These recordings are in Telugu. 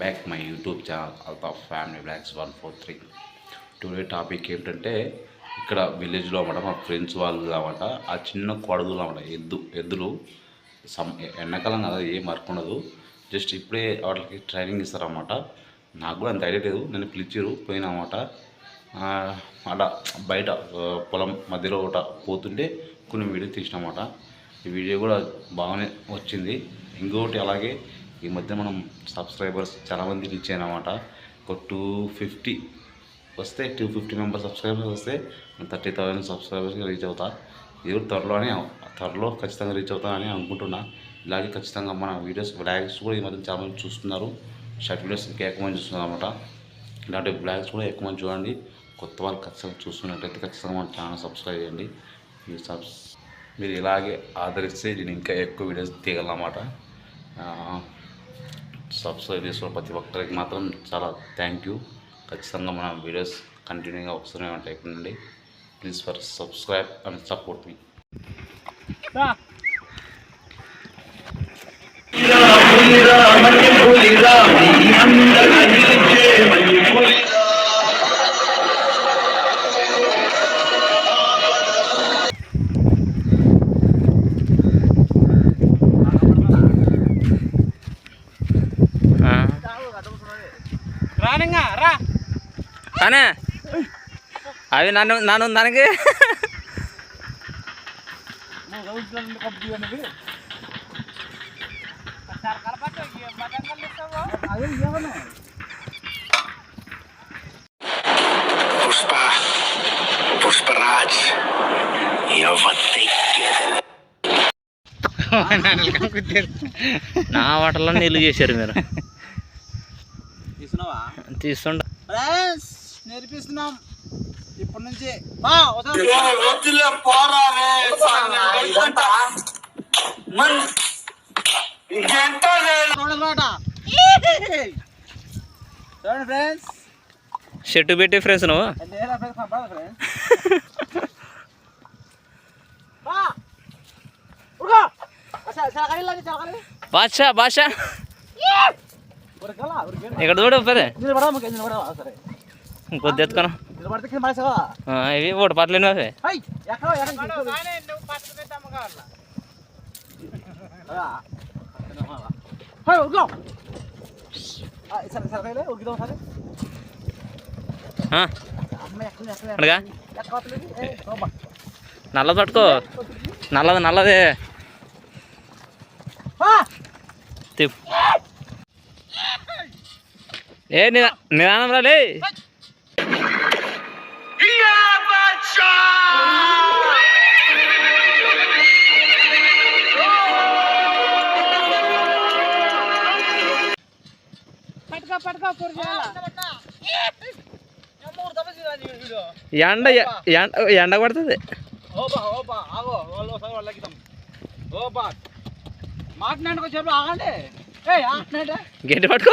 Back my YouTube channel of family blogs one four three today topic ఏంటంటే ఇక్కడ విలేజ్లో అనమాట మా ఫ్రెండ్స్ వాళ్ళు అనమాట ఆ చిన్న కొడదులు అనమాట ఎద్దు ఎద్దులు సమ్ ఎండాకాలం కదా ఏం వర్క్ ఉండదు. జస్ట్ ఇప్పుడే వాటికి ట్రైనింగ్ ఇస్తారన్నమాట. నాకు కూడా అంత ఐడియా లేదు నేను పిలిచిరు పోయినమాట అట అలా బయట పొలం మధ్యలో ఒకట పోతుంటే కొన్ని వీడియో తీసినమాట ఈ వీడియో కూడా బాగానే వచ్చింది. ఇంకొకటి అలాగే ఈ మధ్య మనం సబ్స్క్రైబర్స్ చాలామంది రీచ్ అయినమాట ఒక టూ ఫిఫ్టీ వస్తే టూ ఫిఫ్టీ మెంబర్స్ సబ్స్క్రైబర్స్ వస్తే థర్టీ థౌసండ్ సబ్స్క్రైబర్స్కి రీచ్ అవుతా. ఇది కూడా త్వరలోనే త్వరలో ఖచ్చితంగా రీచ్ అవుతానని అనుకుంటున్నా. ఇలాగే ఖచ్చితంగా మన వీడియోస్ బ్లాగ్స్ కూడా ఈ మధ్య చాలా మంది చూస్తున్నారు. షార్ట్ వీడియోస్ ఇంకా ఎక్కువ మంది చూస్తున్నారు అనమాట ఇలాంటి బ్లాగ్స్ కూడా ఎక్కువ మంది చూడండి. కొత్త వాళ్ళు ఖచ్చితంగా చూస్తున్నట్టయితే ఖచ్చితంగా మన ఛానల్ సబ్స్క్రైబ్ చేయండి. మీరు సబ్స్ మీరు ఇలాగే ఆదరిస్తే నేను ఇంకా ఎక్కువ వీడియోస్ తీయగలనమాట సబ్స్క్రైబ్ చేసుకున్న ప్రతి ఒక్కరికి మాత్రం చాలా థ్యాంక్ యూ ఖచ్చితంగా మన వీడియోస్ కంటిన్యూగా వస్తూనే ఉంటాయి. ఇప్పటి నుండి please for subscribe and support మీ రానింగా రా. అనే అవి నన్ను నన్ను దానికి పుష్ప పుష్పరాజ్ నా వాటర్లో నీళ్ళు చేశారు మీరు. తీస్తుండ. నేర్పిస్తున్నాం. ఇప్పటి నుంచి. చూడండి ఫ్రెండ్స్. షెట్టు పెట్టి ఫ్రెండ్స్ నువ్వు? అంటే ఎలా ఇక్కడ చూడు సరే. కొద్ది ఎత్తుకోను? నిలబడితే కింద మాసావా ఆ, ఇవి ఒకటి అవి. నల్లది పట్టుకో. నల్లది నల్లది. తిప్ ఏ నిదా- నిదానం రాలే ఎండ ఎండ పడుతుంది గట్టి పట్టుకో.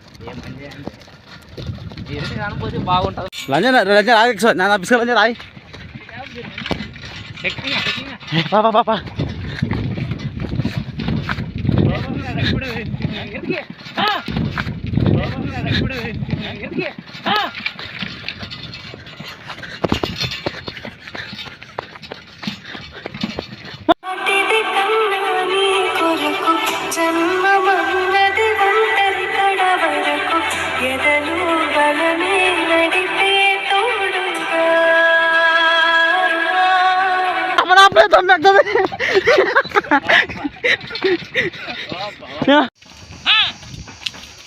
లంజన్ లంజన్ ఆగి నా బిస్కెట్ లంజన్ ఆగి. పాపా పాపా তম্বে তম্বে তম্বে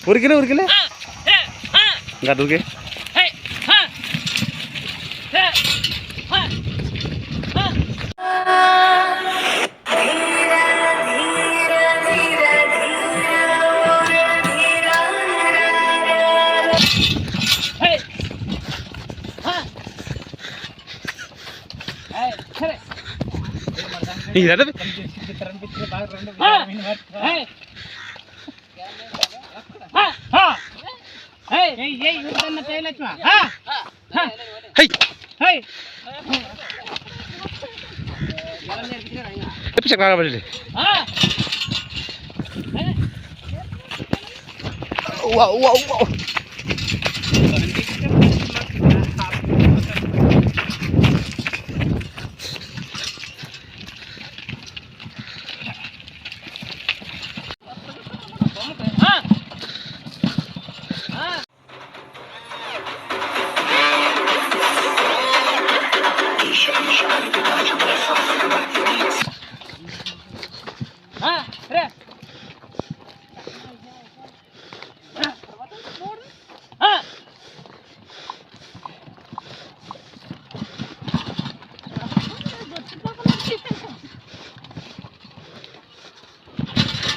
উড়কিলে উড়কিলে গাডুকে Hey, hit it. ఇదంటే హై ఎప్పుడు కాకపోతే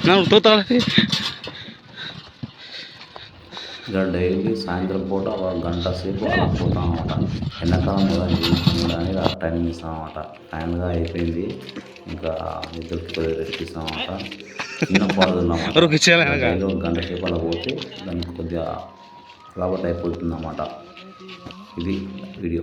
నాకు తోతాలి. ఇక డైలీ సాయంత్రం పూట ఒక గంట సేపు అలా పోతాం అనమాట ఎండాకాలం జీవించడానికి ఆ టైం ఇస్తాం అనమాట టైంగా అయిపోయింది. ఇంకా ఇద్దరికి కొద్దిగా రెస్ట్ ఇస్తాం అనమాట చిన్న. డైలీ ఒక గంట సేపు అలా పోతే దానికి కొద్దిగా అలవాటు అయిపోతుంది అన్నమాట ఇది వీడియో.